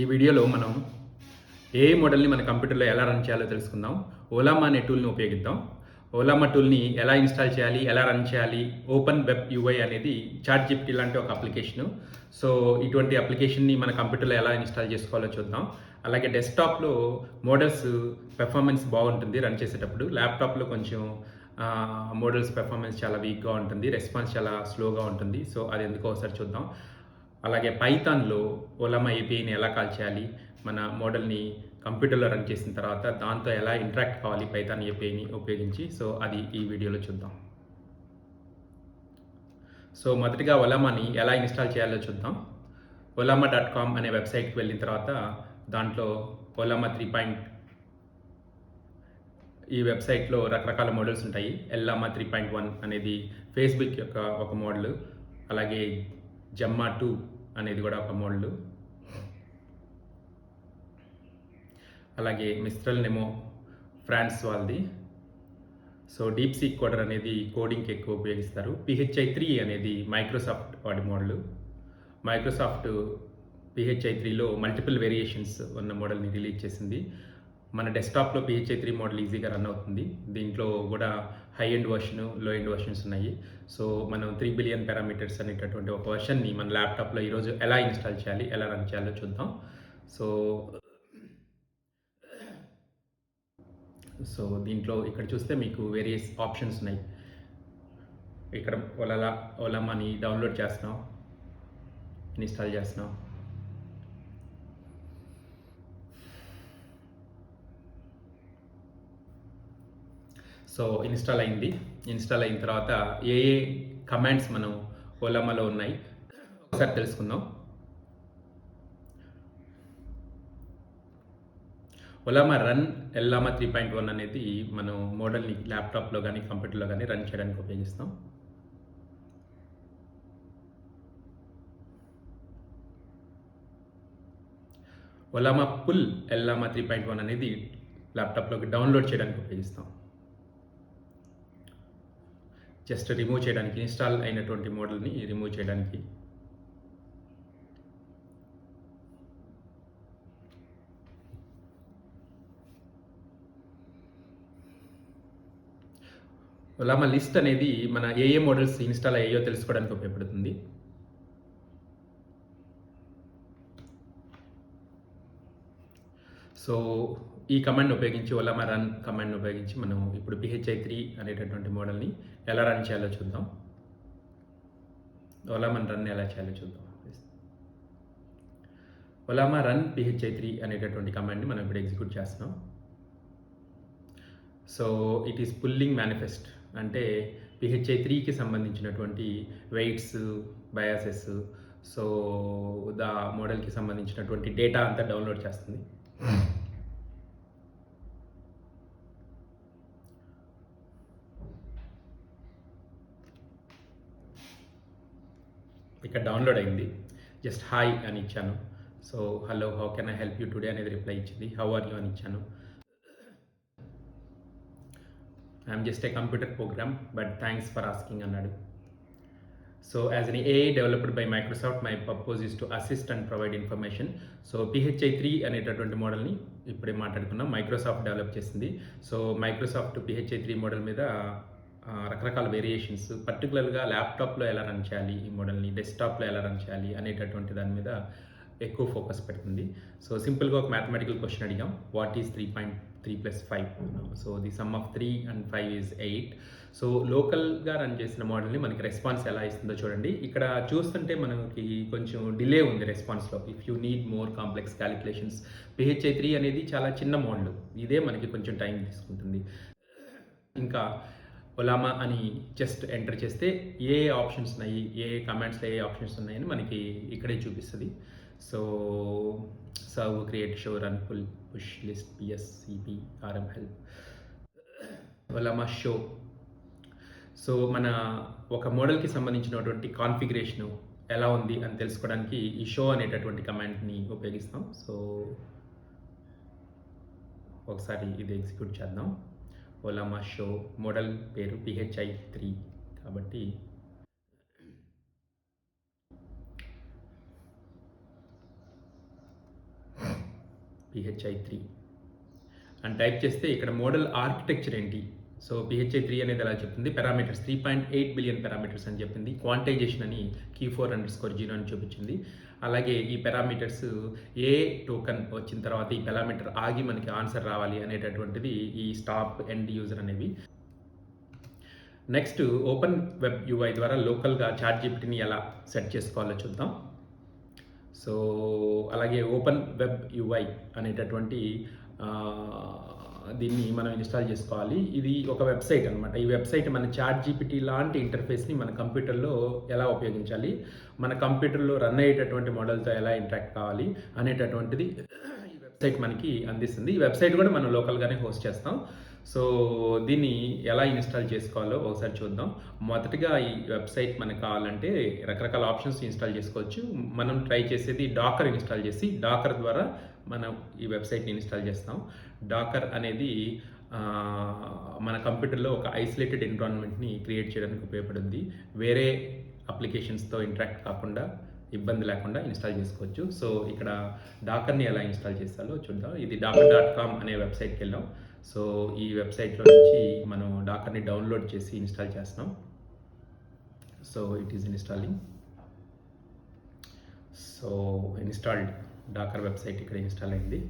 ఈ వీడియోలో మనం ఏ మోడల్ని మన కంప్యూటర్లో ఎలా రన్ చేయాలో తెలుసుకుందాం. ఓలామా అనే టూల్ని ఉపయోగిద్దాం. ఓలామా టూల్ని ఎలా ఇన్స్టాల్ చేయాలి ఎలా రన్ చేయాలి ఓపెన్ వెబ్ యూఐ అనేది చాట్ జిప్టీ లాంటి ఒక అప్లికేషను సో ఇటువంటి అప్లికేషన్ని మన కంప్యూటర్లో ఎలా ఇన్స్టాల్ చేసుకోవాలో చూద్దాం. అలాగే డెస్క్టాప్లో మోడల్స్ పెర్ఫార్మెన్స్ బాగుంటుంది రన్ చేసేటప్పుడు. ల్యాప్టాప్లో కొంచెం మోడల్స్ పెర్ఫార్మెన్స్ చాలా వీక్గా ఉంటుంది రెస్పాన్స్ చాలా స్లోగా ఉంటుంది. సో అది ఎందుకో ఒకసారి చూద్దాం. అలాగే పైథాన్లో ఓలామా ఏపీఐని ఎలా కాల్ చేయాలి మన మోడల్ని కంప్యూటర్లో రన్ చేసిన తర్వాత దాంతో ఎలా ఇంటరాక్ట్ కావాలి పైథాన్ ఏపీఐని ఉపయోగించి? సో అది ఈ వీడియోలో చూద్దాం. సో మొదటిగా ఒలామాని ఎలా ఇన్స్టాల్ చేయాలో చూద్దాం. ఒలామా డాట్ కామ్ అనే వెబ్సైట్కి వెళ్ళిన తర్వాత దాంట్లో ఒలామా త్రీ పాయింట్ ఈ వెబ్సైట్లో రకరకాల మోడల్స్ ఉంటాయి. ఎల్లామా త్రీ పాయింట్ వన్ అనేది ఫేస్బుక్ యొక్క ఒక మోడల్. అలాగే జమ్మా టూ అనేది కూడా ఒక మోడల్ అలాగే మిస్ట్రల్ నెమో ఫ్రాన్స్ వాళ్ళది సో డీప్ సీక్ కోడర్ అనేది కోడింగ్కి ఎక్కువ ఉపయోగిస్తారు. పిహెచ్ఐ త్రీ అనేది మైక్రోసాఫ్ట్ వాడి మోడల్ మైక్రోసాఫ్ట్ పిహెచ్ఐ త్రీలో మల్టిపుల్ వేరియేషన్స్ ఉన్న మోడల్ని రిలీజ్ చేసింది. మన డెస్క్టాప్లో పిహెచ్ఐ త్రీ మోడల్ ఈజీగా రన్ అవుతుంది. దీంట్లో కూడా హై ఎండ్ వర్షన్లో ఎండ్ వర్షన్స్ ఉన్నాయి. సో మనం త్రీ బిలియన్ పారామీటర్స్ అనేటటువంటి ఒక వర్షన్ని మన ల్యాప్టాప్లో ఈరోజు ఎలా ఇన్స్టాల్ చేయాలి ఎలా రన్ చేయాలో చూద్దాం. సో సో దీంట్లో ఇక్కడ చూస్తే మీకు వేరియస్ ఆప్షన్స్ ఉన్నాయి. ఇక్కడ ఓలా ఓలా మనీ డౌన్లోడ్ చేస్తున్నాం ఇన్స్టాల్ చేస్తున్నాం. సో ఇన్స్టాల్ అయింది. ఇన్స్టాల్ అయిన తర్వాత ఏ ఏ కమాండ్స్ మనం ఓలామాలో ఉన్నాయి ఒకసారి తెలుసుకుందాం. Ollama run Llama three point one అనేది మనం మోడల్ని ల్యాప్టాప్లో కానీ కంప్యూటర్లో కానీ రన్ చేయడానికి ఉపయోగిస్తాం. Ollama pull Llama three point one అనేది ల్యాప్టాప్లోకి డౌన్లోడ్ చేయడానికి ఉపయోగిస్తాం. జస్ట్ రిమూవ్ చేయడానికి ఇన్స్టాల్ అయినటువంటి మోడల్ని రిమూవ్ చేయడానికి. లామా లిస్ట్ అనేది మన ఏ ఏ మోడల్స్ ఇన్స్టాల్ అయ్యాయో తెలుసుకోవడానికి ఉపయోగపడుతుంది. సో ఈ కమాండ్ ఉపయోగించి ఒలామా రన్ కమాండ్ ఉపయోగించి మనం ఇప్పుడు పిహెచ్ఐ త్రీ అనేటటువంటి మోడల్ని ఎలా రన్ చేయాలో చూద్దాం. ఒలామా రన్ ఎలా చేయాలో చూద్దాం. ఒలామా రన్ పిహెచ్ఐ త్రీ అనేటటువంటి కమాండ్ని మనం ఇప్పుడు ఎగ్జిక్యూట్ చేస్తున్నాం. So it is pulling manifest అంటే పిహెచ్ఐ త్రీకి సంబంధించినటువంటి వెయిట్స్ బయాసెస్ సో దా మోడల్కి సంబంధించినటువంటి డేటా అంతా డౌన్లోడ్ చేస్తుంది. ఇక్కడ డౌన్లోడ్ అయింది. జస్ట్ హాయ్ అని ఇచ్చాను. So hello how can I help you today అనేది రిప్లై ఇచ్చింది. హౌ ఆర్ యూ అని ఇచ్చాను. I'm just a computer program but thanks for asking అన్నాడు. So as an AI developed by Microsoft my purpose is to assist and provide information so PHI three అనేటటువంటి మోడల్ని ఇప్పుడే మాట్లాడుకున్నాం. Microsoft develop చేసింది. So Microsoft PHI three model మీద రకరకాల variations పర్టికులర్గా ల్యాప్టాప్లో ఎలా రన్ చేయాలి ఈ మోడల్ని డెస్క్టాప్లో ఎలా రన్ చేయాలి అనేటటువంటి దాని మీద ఎక్కువ ఫోకస్ పెడుతుంది. సో సింపుల్గా ఒక మ్యాథమెటికల్ క్వశ్చన్ అడిగాం. What is three point three plus five so the sum of three and five is eight so లోకల్గా రన్ చేసిన మోడల్ని మనకి రెస్పాన్స్ ఎలా ఇస్తుందో చూడండి. ఇక్కడ చూస్తుంటే మనకి కొంచెం డిలే ఉంది రెస్పాన్స్లో if you need more complex calculations PHI three అనేది చాలా చిన్న మోడల్ ఇదే మనకి కొంచెం టైం తీసుకుంటుంది. ఇంకా ఒలామా అని జస్ట్ ఎంటర్ చేస్తే ఏ ఆప్షన్స్ ఉన్నాయి ఏ కమాండ్స్లో ఏ ఆప్షన్స్ ఉన్నాయని మనకి ఇక్కడే చూపిస్తుంది. So serve create show run pull push list PS CP RM help Ollama show so మన ఒక మోడల్కి సంబంధించినటువంటి కాన్ఫిగరేషను ఎలా ఉంది అని తెలుసుకోవడానికి ఈ షో అనేటటువంటి కమాండ్ని ఉపయోగిస్తాం. సో ఒకసారి ఇది ఎగ్జిక్యూట్ చేద్దాం. ఓలామా షో మోడల్ పేరు పిహెచ్ఐ త్రీ కాబట్టి పిహెచ్ఐ త్రీ అని టైప్ చేస్తే ఇక్కడ మోడల్ ఆర్కిటెక్చర్ ఏంటి? సో పిహెచ్ఐ త్రీ అనేది అలా చెప్తుంది? Parameters three point eight billion parameters అని చెప్పింది. క్వాంటైజేషన్ అని Q four underscore zero అని చూపించింది. అలాగే ఈ పారామీటర్స్ ఏ టోకన్ వచ్చిన తర్వాత ఈ పారామీటర్ ఆగి మనకి ఆన్సర్ రావాలి అనేటటువంటిది ఈ స్టాప్ ఎండ్ యూజర్ అనేవి. నెక్స్ట్ ఓపెన్ వెబ్ యూఐ ద్వారా లోకల్గా చాట్ జీపీటీని ఎలా సెట్ చేసుకోవాలో చూద్దాం. సో అలాగే ఓపెన్ వెబ్ యూఐ అనేటటువంటి దీన్ని మనం ఇన్స్టాల్ చేసుకోవాలి. ఇది ఒక వెబ్సైట్ అనమాట ఈ వెబ్సైట్ మన చాట్ జీపీటీ లాంటి ఇంటర్ఫేస్ని మన కంప్యూటర్లో ఎలా ఉపయోగించాలి మన కంప్యూటర్లో రన్ అయ్యేటటువంటి మోడల్తో ఎలా ఇంటరాక్ట్ కావాలి అనేటటువంటిది ఈ వెబ్సైట్ మనకి అందిస్తుంది. ఈ వెబ్సైట్ కూడా మనం లోకల్గానే హోస్ట్ చేస్తాం. సో దీన్ని ఎలా ఇన్స్టాల్ చేసుకోవాలో ఒకసారి చూద్దాం. మొదటగా ఈ వెబ్సైట్ మనకు కావాలంటే రకరకాల ఆప్షన్స్ ఇన్స్టాల్ చేసుకోవచ్చు. మనం ట్రై చేసేది డాకర్ ఇన్స్టాల్ చేసి డాకర్ ద్వారా మనం ఈ వెబ్సైట్ని ఇన్స్టాల్ చేస్తాం. డాకర్ అనేది మన కంప్యూటర్లో ఒక ఐసోలేటెడ్ ఎన్విరాన్మెంట్ని క్రియేట్ చేయడానికి ఉపయోగపడుతుంది వేరే అప్లికేషన్స్తో ఇంటరాక్ట్ కాకుండా ఇబ్బంది లేకుండా ఇన్స్టాల్ చేసుకోవచ్చు. సో ఇక్కడ డాకర్ని ఎలా ఇన్స్టాల్ చేస్తాలో చూద్దాం. ఇది డాకర్ డాట్ కామ్ అనే వెబ్సైట్కి వెళ్ళాం. సో ఈ వెబ్సైట్లో నుంచి మనం డాకర్ని డౌన్లోడ్ చేసి ఇన్స్టాల్ చేస్తాం so it is installing. So installed. Docker website ఇక్కడ ఇన్స్టాల్ అయింది.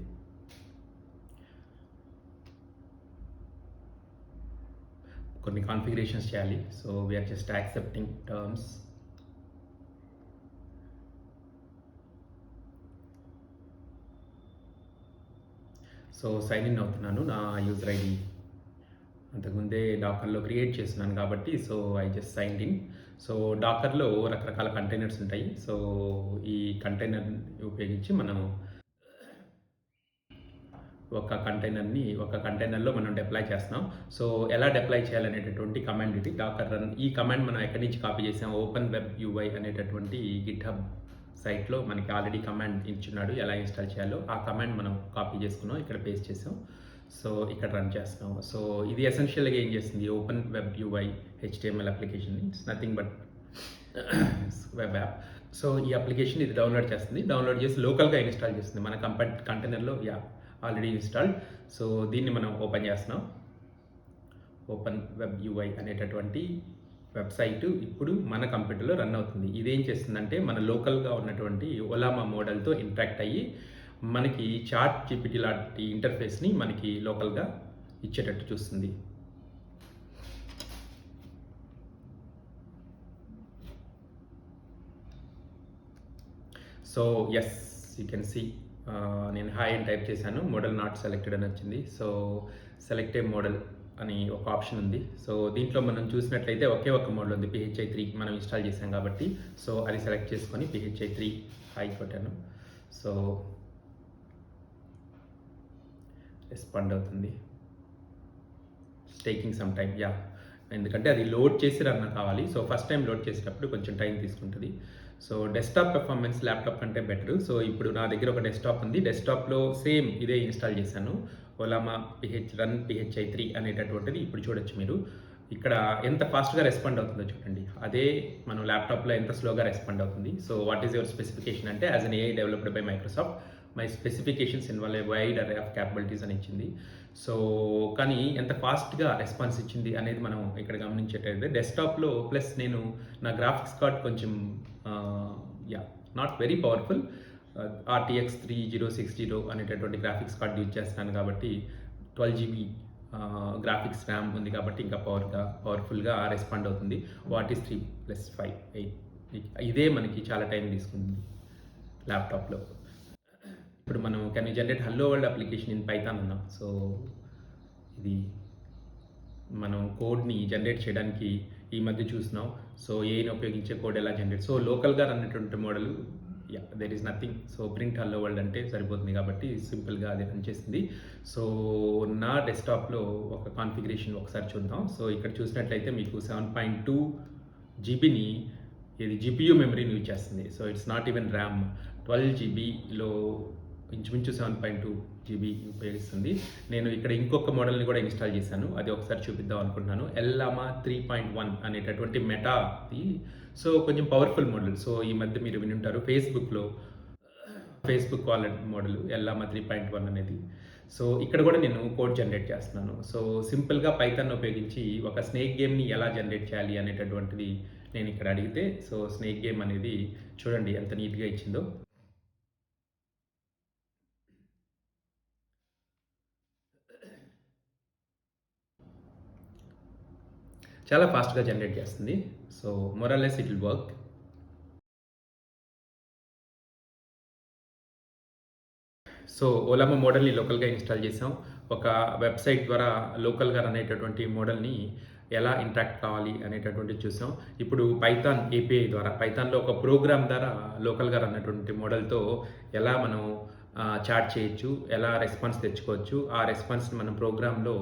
కొన్ని కాన్ఫిగరేషన్స్ చేయాలి. So we're just accepting terms so sign in అవుతున్నాను నా యూజర్ ఐడి. అంతకుముందే డాకర్లో క్రియేట్ చేస్తున్నాను కాబట్టి so I just sign in so డాకర్లో రకరకాల కంటైనర్స్ ఉంటాయి. సో ఈ కంటైనర్ ఉపయోగించి మనం ఒక కంటైనర్ని ఒక కంటైనర్లో మనం డిప్లాయ్ చేస్తున్నాం. సో ఎలా డిప్లాయ్ చేయాలనేటటువంటి కమాండ్ ఇది. డాకర్ రన్ ఈ కమాండ్ మనం ఎక్కడి నుంచి కాపీ చేసాం? ఓపెన్ వెబ్ యూఐ అనేటటువంటి గిట్ హబ్ సైట్లో మనకి ఆల్రెడీ కమాండ్ ఇచ్చున్నాడు. ఎలా ఇన్స్టాల్ చేయాలో ఆ కమాండ్ మనం కాపీ చేసుకున్నాం. ఇక్కడ పేస్ట్ చేసాం. సో ఇక్కడ రన్ చేస్తాం సో ఇది ఎసెన్షియల్గా ఏం చేస్తుంది? Open web UI HTML application it's nothing but web app so ఈ అప్లికేషన్ ఇది డౌన్లోడ్ చేస్తుంది. డౌన్లోడ్ చేసి లోకల్గా ఇన్స్టాల్ చేస్తుంది. మన కంప కంటైనర్లో యాప్ ఆల్రెడీ ఇన్స్టాల్డ్ సో దీన్ని మనం ఓపెన్ చేస్తున్నాం. ఓపెన్ వెబ్ యూఐ అనేటటువంటి వెబ్సైట్ ఇప్పుడు మన కంప్యూటర్లో రన్ అవుతుంది. ఇదేం చేస్తుందంటే మన లోకల్గా ఉన్నటువంటి ఒలామా మోడల్తో ఇంట్రాక్ట్ అయ్యి మనకి చాట్ జీపీటీ లాంటి ఇంటర్ఫేస్ని మనకి లోకల్గా ఇచ్చేటట్టు చూస్తుంది. So as you can see నేను హాయ్ అని టైప్ చేశాను. మోడల్ నాట్ సెలెక్టెడ్ అని వచ్చింది. సో సెలెక్ట్ మోడల్ అని ఒక ఆప్షన్ ఉంది. సో దీంట్లో మనం చూసినట్లయితే ఒకే ఒక మోడల్ ఉంది. పిహెచ్ఐ త్రీ మనం ఇన్స్టాల్ చేసాం కాబట్టి. సో అది సెలెక్ట్ చేసుకొని పిహెచ్ఐ త్రీ హాయ్ కొట్టాను. సో రెస్పాండ్ అవుతుంది. టేకింగ్ సమ్ టైం యా ఎందుకంటే అది లోడ్ చేసి రన్ కావాలి. సో ఫస్ట్ టైం లోడ్ చేసేటప్పుడు కొంచెం టైం తీసుకుంటుంది. సో డెస్క్టాప్ పెర్ఫార్మెన్స్ ల్యాప్టాప్ కంటే బెటర్ సో ఇప్పుడు నా దగ్గర ఒక డెస్క్టాప్ ఉంది. డెస్క్టాప్లో సేమ్ ఇదే ఇన్స్టాల్ చేశాను. Ollama PH run PHI three అనేటటువంటిది ఇప్పుడు చూడొచ్చు మీరు. ఇక్కడ ఎంత ఫాస్ట్గా రెస్పాండ్ అవుతుందో చూడండి. అదే మనం ల్యాప్టాప్లో ఎంత స్లోగా రెస్పాండ్ అవుతుంది. So what is your specification అంటే as an AI developed by Microsoft my specifications involve a wide array of capabilities అని ఇచ్చింది. సో కానీ ఎంత ఫాస్ట్గా రెస్పాన్స్ ఇచ్చింది అనేది మనం ఇక్కడ గమనించేటైతే డెస్క్టాప్లో ప్లస్ నేను నా గ్రాఫిక్స్ కార్డ్ కొంచెం yeah not very powerful RTX three zero six zero అనేటటువంటి గ్రాఫిక్స్ కార్డ్ యూజ్ చేస్తాను కాబట్టి ట్వెల్వ్ జీబీ గ్రాఫిక్స్ ర్యామ్ ఉంది కాబట్టి ఇంకా పవర్గా పవర్ఫుల్గా రెస్పాండ్ అవుతుంది. What is three plus five eight ఇదే మనకి చాలా టైం తీసుకుంది ల్యాప్టాప్లో ఇప్పుడు మనం can generate hello world application in Python అన్నాం. సో ఇది మనం కోడ్ని జనరేట్ చేయడానికి ఈ మధ్య చూసినాం సో ఏని ఉపయోగించే కోడ్ ఎలా జనరేట్ సో లోకల్గా రన్నటువంటి model yeah there is nothing so print hello world అంటే సరిపోతుంది కాబట్టి సింపుల్గా అది పనిచేస్తుంది. సో నా డెస్క్టాప్లో ఒక కాన్ఫిగరేషన్ ఒకసారి చూద్దాం. సో ఇక్కడ చూసినట్లయితే మీకు సెవెన్ పాయింట్ టూ జీబీని ఇది జీపీయూ మెమరీని యూజ్ చేస్తుంది. So it's not even RAM twelve జీబీలో ఇంచుమించు సెవెన్ పాయింట్ టూ జీబీ ఉపయోగిస్తుంది. నేను ఇక్కడ ఇంకొక మోడల్ని కూడా ఇన్స్టాల్ చేశాను. అది ఒకసారి చూపిద్దాం అనుకుంటున్నాను. ఎల్లామా త్రీ పాయింట్ వన్ అనేటటువంటి మెటాది సో కొంచెం పవర్ఫుల్ మోడల్ సో ఈ మధ్య మీరు వినుంటారు. ఫేస్బుక్లో Facebook wallet model Llama three point one అనేది. సో ఇక్కడ కూడా నేను కోడ్ జనరేట్ చేస్తున్నాను. సో సింపుల్గా పైథాన్ ఉపయోగించి ఒక స్నేక్ గేమ్ని ఎలా జనరేట్ చేయాలి అనేటటువంటిది నేను ఇక్కడ అడిగితే సో స్నేక్ గేమ్ అనేది చూడండి ఎంత నీట్గా ఇచ్చిందో. చాలా ఫాస్ట్గా జనరేట్ చేస్తుంది. So more or less it will work so Ollama మోడల్ని లోకల్గా ఇన్స్టాల్ చేసాం. ఒక వెబ్సైట్ ద్వారా లోకల్గా రన్ అయ్యేటటువంటి మోడల్ని ఎలా ఇంట్రాక్ట్ కావాలి అనేటటువంటి చూసాం. ఇప్పుడు పైథాన్ ఏపీఐ ద్వారా పైథాన్లో ఒక ప్రోగ్రామ్ ద్వారా లోకల్గా రన్ అన్నటువంటి మోడల్తో ఎలా మనం చాట్ చేయొచ్చు ఎలా రెస్పాన్స్ తెచ్చుకోవచ్చు ఆ రెస్పాన్స్ని మనం ప్రోగ్రాంలో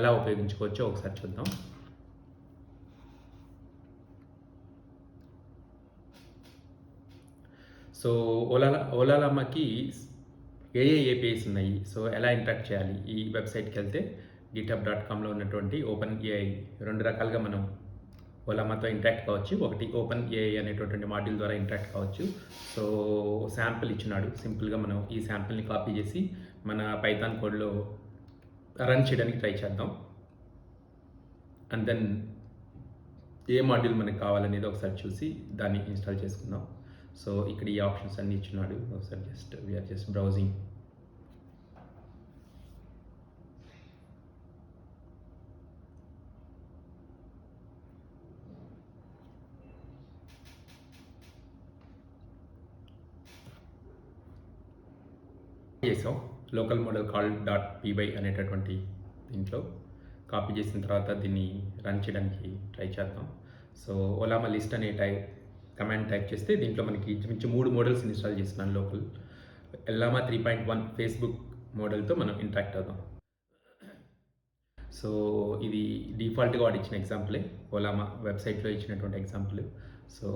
ఎలా ఉపయోగించుకోవచ్చో ఒకసారి చూద్దాం. సో ఓలా ఓలాలమ్మకి ఏ ఏ ఏపీఐస్ ఉన్నాయి. సో ఎలా ఇంట్రాక్ట్ చేయాలి? ఈ వెబ్సైట్కి వెళ్తే గిటప్ డాట్ కామ్లో ఉన్నటువంటి ఓపెన్ ఏఐ రెండు రకాలుగా మనం ఓలామాతో ఇంట్రాక్ట్ కావచ్చు. ఒకటి ఓపెన్ ఏఐ అనేటటువంటి మాడ్యూల్ ద్వారా ఇంట్రాక్ట్ కావచ్చు. సో శాంపుల్ ఇచ్చినాడు. సింపుల్గా మనం ఈ శాంపుల్ని కాపీ చేసి మన పైథాన్ కోడ్లో రన్ చేయడానికి ట్రై చేద్దాం. అండ్ దెన్ ఏ మాడ్యూల్ మనకు కావాలనేది ఒకసారి చూసి దాన్ని ఇన్స్టాల్ చేసుకుందాం. సో ఇక్కడ ఈ ఆప్షన్స్ అన్ని ఇచ్చినాడు. ఒకసారి జస్ట్ వీఆర్ జస్ట్ బ్రౌజింగ్ చేసాం local model call dot py అనేటటువంటి దీంట్లో కాపీ చేసిన తర్వాత దీన్ని రన్ చేయడానికి ట్రై చేద్దాం. సో ఓలామా లిస్ట్ అనే టైప్ కమాండ్ టైప్ చేస్తే దీంట్లో మనకి ఇంచుమించు మూడు మోడల్స్ ఇన్స్టాల్ చేస్తున్నాను local Llama three point one Facebook మోడల్తో మనం ఇంట్రాక్ట్ అవుదాం. సో ఇది డిఫాల్ట్గా వాడు ఇచ్చిన ఎగ్జాంపులే. ఓలామా వెబ్సైట్లో ఇచ్చినటువంటి ఎగ్జాంపుల్. సో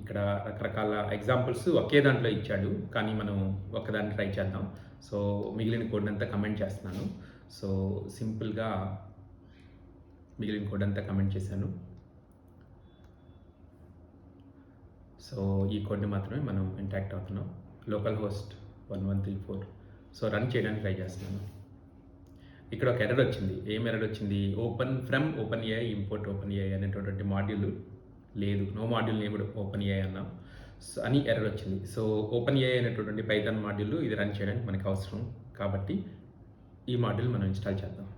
ఇక్కడ రకరకాల ఎగ్జాంపుల్స్ ఒకే దాంట్లో ఇచ్చాడు కానీ మనం ఒకదాన్ని ట్రై చేద్దాం. సో మిగిలిన కోడ్ అంతా కమెంట్ చేస్తున్నాను. సో సింపుల్గా మిగిలిన కోడ్ అంతా కమెంట్ చేశాను. సో ఈ కోడ్ని మాత్రమే మనం ఇంటాక్ట్ అవుతున్నాం. Localhost one one three four. So run చేయడానికి ట్రై చేస్తున్నాను. ఇక్కడ ఒక ఎరడ్ వచ్చింది. ఏం ఎరడ్ వచ్చింది? Open from OpenAI import OpenAI అనేటటువంటి మాడ్యూల్ లేదు. No module name open AI అన్నాం. సో అని ఎర్రర్ వచ్చింది. సో ఓపెన్ ఏఐ అనేటటువంటి పైథాన్ మాడ్యూల్ ఇది రన్ చేయడానికి మనకు అవసరం. కాబట్టి ఈ మాడ్యూల్ మనం ఇన్స్టాల్ చేద్దాం.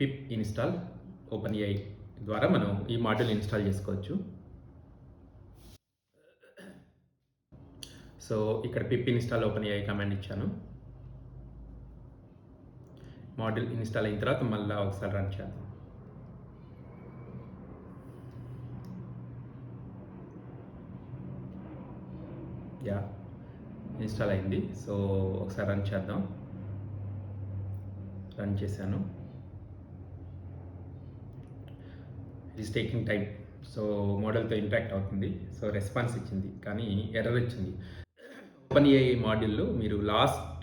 పిప్ ఇన్స్టాల్ ఓపెన్ ఏఐ ద్వారా మనం ఈ మాడ్యూల్ ఇన్స్టాల్ చేసుకోవచ్చు. సో ఇక్కడ పిప్ ఇన్స్టాల్ ఓపెన్ అయ్యే కమాండ్ ఇచ్చాను. మోడల్ ఇన్స్టాల్ అయిన తర్వాత మళ్ళీ ఒకసారి రన్ చేద్దాం. యా ఇన్స్టాల్ అయింది. సో ఒకసారి రన్ చేద్దాం. రన్ చేశాను. It is taking time so మోడల్తో ఇంపాక్ట్ అవుతుంది. సో రెస్పాన్స్ ఇచ్చింది. కానీ ఎర్రర్ ఇచ్చింది ఓపెన్ ఏఐ మాడ్యూల్లో మీరు లాస్ట్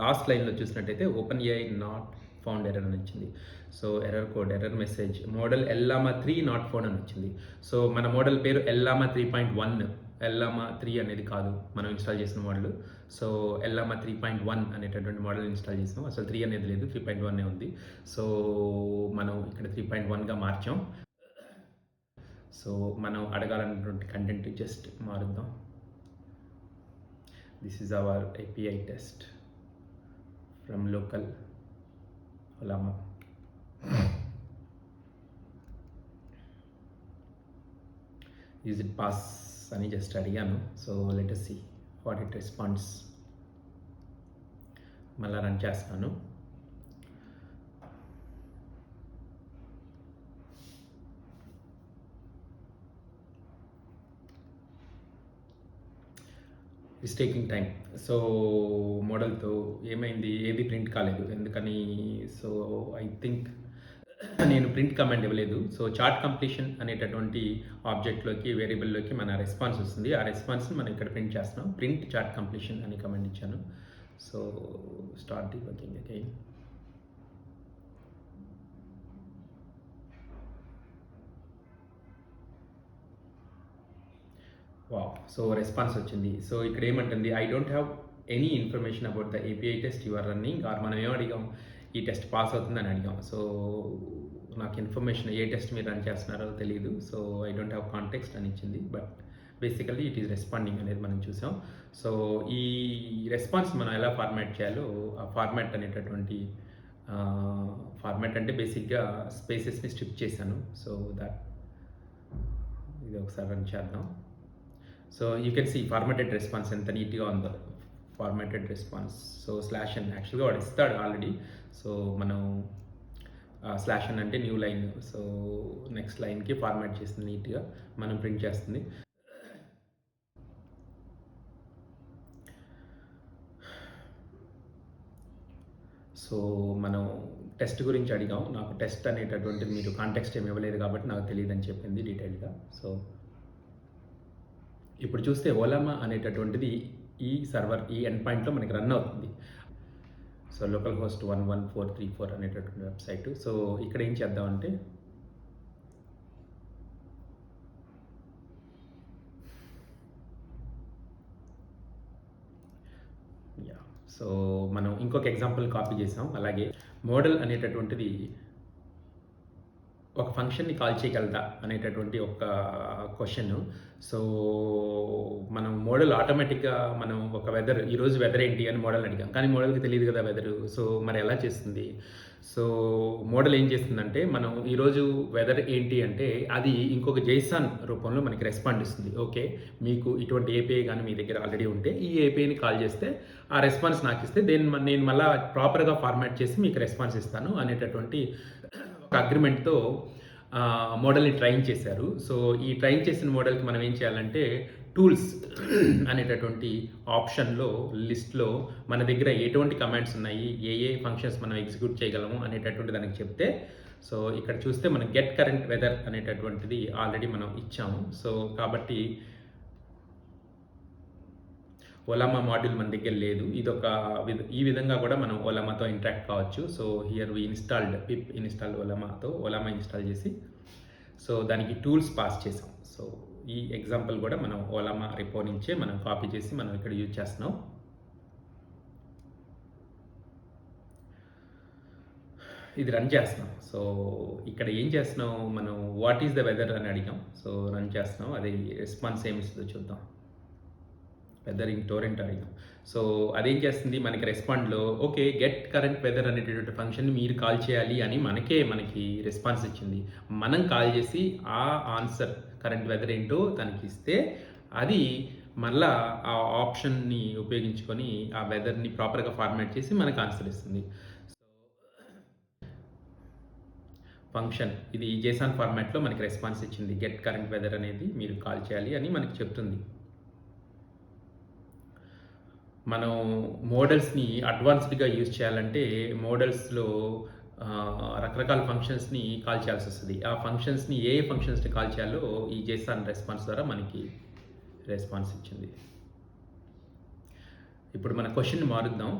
లాస్ట్ లైన్లో చూసినట్టయితే open AI not found error అని వచ్చింది. So error code error message model Llama three not found అని వచ్చింది. సో మన మోడల్ పేరు Llama three point one Llama three అనేది కాదు మనం ఇన్స్టాల్ చేసిన model so Llama three point one అనేటటువంటి మోడల్ ఇన్స్టాల్ చేసాం అసలు త్రీ అనేది లేదు త్రీ పాయింట్ వన్ ఉంది. సో మనం ఇక్కడ త్రీ పాయింట్ వన్గా మార్చాం. సో మనం అడగాలన్నటువంటి కంటెంట్ జస్ట్ మారుద్దాం. This is our API test from local Olama. Is it pass అని జస్ట్ అడిగాను so let see what it response మళ్ళా రన్ చేస్తాను ఇస్ టేకింగ్ టైం సో మోడల్తో ఏమైంది? ఏది ప్రింట్ కాలేదు. ఎందుకని? సో ఐ థింక్ నేను ప్రింట్ కమాండ్ ఇవ్వలేదు. సో చార్ట్ కంప్లీషన్ అనేటటువంటి ఆబ్జెక్ట్లోకి వేరియబుల్లోకి మన రెస్పాన్స్ వస్తుంది. ఆ రెస్పాన్స్ని మనం ఇక్కడ ప్రింట్ చేస్తున్నాం. ప్రింట్ చార్ట్ కంప్లీషన్ అని కమాండ్ ఇచ్చాను. సో స్టార్ట్ ది అగైన్ వా సో రెస్పాన్స్ వచ్చింది. సో ఇక్కడ ఏమంటుంది? I don't have any information about the API test your running or మనం ఏం అడిగాం? ఈ టెస్ట్ పాస్ అవుతుందని అడిగాం. సో నాకు ఇన్ఫర్మేషన్ ఏ టెస్ట్ మీరు రన్ చేస్తున్నారో తెలియదు so I don't have context అని ఇచ్చింది. But basically it is responding అనేది మనం చూసాం. సో ఈ రెస్పాన్స్ మనం ఎలా ఫార్మాట్ చేయాలో ఆ ఫార్మాట్ అనేటటువంటి ఫార్మాట్ అంటే బేసిక్గా స్పేసెస్ని స్ట్రిప్ చేశాను. సో దట్ ఇది ఒకసారి రన్ చేద్దాం. So you can see formatted response ఎంత నీట్గా ఉందో. ఫార్మాటెడ్ రెస్పాన్స్ సో స్లాష్ అని యాక్చువల్గా వాడు ఇస్తాడు ఆల్రెడీ సో మనం స్లాష్ అని అంటే న్యూ లైన్ సో నెక్స్ట్ లైన్కి ఫార్మాట్ చేస్తుంది నీట్గా మనం ప్రింట్ చేస్తుంది. సో మనం టెస్ట్ గురించి అడిగాం. నాకు టెస్ట్ అనేటటువంటిది మీరు కాంటెక్స్ట్ ఏమి ఇవ్వలేదు కాబట్టి నాకు తెలియదు అని చెప్పింది డీటెయిల్గా సో ఇప్పుడు చూస్తే ఓలామా అనేటటువంటిది ఈ సర్వర్ ఈ ఎండ్ పాయింట్లో మనకి రన్ అవుతుంది. So local host one one four three four అనేటటువంటి వెబ్సైట్ సో ఇక్కడ ఏం చేద్దామంటే యా సో మనం ఇంకొక ఎగ్జాంపుల్ కాపీ చేసాం. అలాగే మోడల్ అనేటటువంటిది ఒక ఫంక్షన్ని కాల్ చేయగలదా అనేటటువంటి ఒక క్వశ్చన్ సో మనం మోడల్ ఆటోమేటిక్గా మనం ఒక వెదర్ ఈరోజు వెదర్ ఏంటి అని మోడల్ అడిగాం. కానీ మోడల్కి తెలియదు కదా వెదర్ సో మరి ఎలా చేస్తుంది? సో మోడల్ ఏం చేస్తుందంటే మనం ఈరోజు వెదర్ ఏంటి అంటే అది ఇంకొక జైసాన్ రూపంలో మనకి రెస్పాండ్ ఇస్తుంది. ఓకే మీకు ఇటువంటి ఏపీఐ కానీ మీ దగ్గర ఆల్రెడీ ఉంటే ఈ ఏపీఐని కాల్ చేస్తే ఆ రెస్పాన్స్ నాకు ఇస్తే దేని నేను మళ్ళీ ప్రాపర్గా ఫార్మాట్ చేసి మీకు రెస్పాన్స్ ఇస్తాను అనేటటువంటి ఒక అగ్రిమెంట్తో మోడల్ని ట్రైన్ చేశారు. సో ఈ ట్రైన్ చేసిన మోడల్కి మనం ఏం చేయాలంటే టూల్స్ అనేటటువంటి ఆప్షన్లో లిస్ట్లో మన దగ్గర ఎటువంటి కమాండ్స్ ఉన్నాయి ఏ ఏ ఫంక్షన్స్ మనం ఎగ్జిక్యూట్ చేయగలము అనేటటువంటి దానికి చెప్తే సో ఇక్కడ చూస్తే మనం గెట్ కరెంట్ వెదర్ అనేటటువంటిది ఆల్రెడీ మనం ఇచ్చాము. సో కాబట్టి ఓలామా మాడ్యూల్ మన దగ్గర లేదు. ఇది ఒక ఈ విధంగా కూడా మనం ఓలామాతో ఇంటరాక్ట్ కావచ్చు. So here we installed pip install ఓలామాతో Ollama install చేసి సో దానికి టూల్స్ పాస్ చేసాం. సో ఈ ఎగ్జాంపుల్ కూడా మనం ఓలామా రిపో నుంచే మనం కాపీ చేసి మనం ఇక్కడ యూజ్ చేస్తున్నాం. ఇది రన్ చేస్తున్నాం. సో ఇక్కడ ఏం చేస్తున్నాం? మనం వాట్ ఈస్ ద వెదర్ అని అడిగాం. సో రన్ చేస్తున్నాం. అది రెస్పాన్స్ ఏమి ఇస్తుందో చూద్దాం. వెదర్ టోరెంట్ అడిగాం సో అదేం చేస్తుంది? మనకి రెస్పాండ్లో ఓకే గెట్ కరెంట్ వెదర్ అనేటటువంటి ఫంక్షన్ మీరు కాల్ చేయాలి అని మనకే మనకి రెస్పాన్స్ ఇచ్చింది. మనం కాల్ చేసి ఆ ఆన్సర్ కరెంట్ వెదర్ ఏంటో తనకి ఇస్తే అది మళ్ళా ఆ ఆప్షన్ని ఉపయోగించుకొని ఆ వెదర్ని ప్రాపర్గా ఫార్మాట్ చేసి మనకు ఆన్సర్ ఇస్తుంది. ఫంక్షన్ ఇది జేసాన్ ఫార్మాట్లో మనకి రెస్పాన్స్ ఇచ్చింది. గెట్ కరెంట్ వెదర్ అనేది మీరు కాల్ చేయాలి అని మనకి చెప్తుంది. మనం మోడల్స్ని అడ్వాన్స్డ్గా యూజ్ చేయాలంటే మోడల్స్లో రకరకాల ఫంక్షన్స్ని కాల్ చేయాల్సి వస్తుంది. ఆ ఫంక్షన్స్ని ఏ ఫంక్షన్స్ని కాల్ చేయాలో ఈ జేసాన్ రెస్పాన్స్ ద్వారా మనకి రెస్పాన్స్ ఇచ్చింది. ఇప్పుడు మన question మారుద్దాం.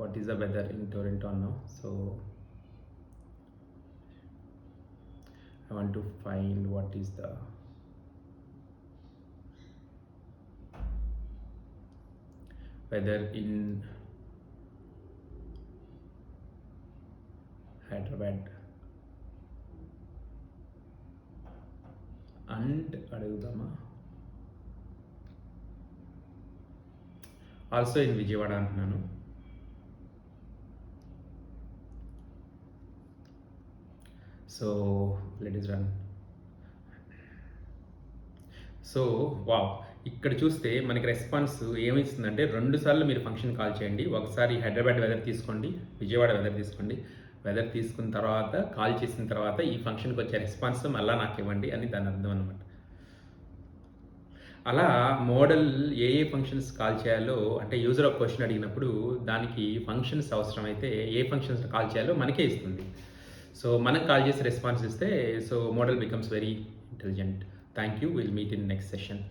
What is the weather in Toronto అన్నాం so I want to find what is the whether in Hyderabad. And అడుగుదామా? ఆల్సో ఇన్ విజయవాడ అంటున్నాను. So let us run so wow ఇక్కడ చూస్తే మనకి రెస్పాన్స్ ఏమిస్తుందంటే రెండు సార్లు మీరు ఫంక్షన్ కాల్ చేయండి. ఒకసారి హైదరాబాద్ వెదర్ తీసుకోండి విజయవాడ వెదర్ తీసుకోండి. వెదర్ తీసుకున్న తర్వాత కాల్ చేసిన తర్వాత ఈ ఫంక్షన్కి వచ్చే రెస్పాన్స్ మళ్ళీ నాకు ఇవ్వండి అని దాని అర్థం అనమాట అలా మోడల్ ఏ ఏ ఫంక్షన్స్ కాల్ చేయాలో అంటే యూజర్ ఒక క్వశ్చన్ అడిగినప్పుడు దానికి ఫంక్షన్స్ అవసరమైతే ఏ ఫంక్షన్స్ కాల్ చేయాలో మనకే ఇస్తుంది. సో మనం కాల్ చేసి రెస్పాన్స్ ఇస్తే so model becomes very intelligent thank you will meet in next session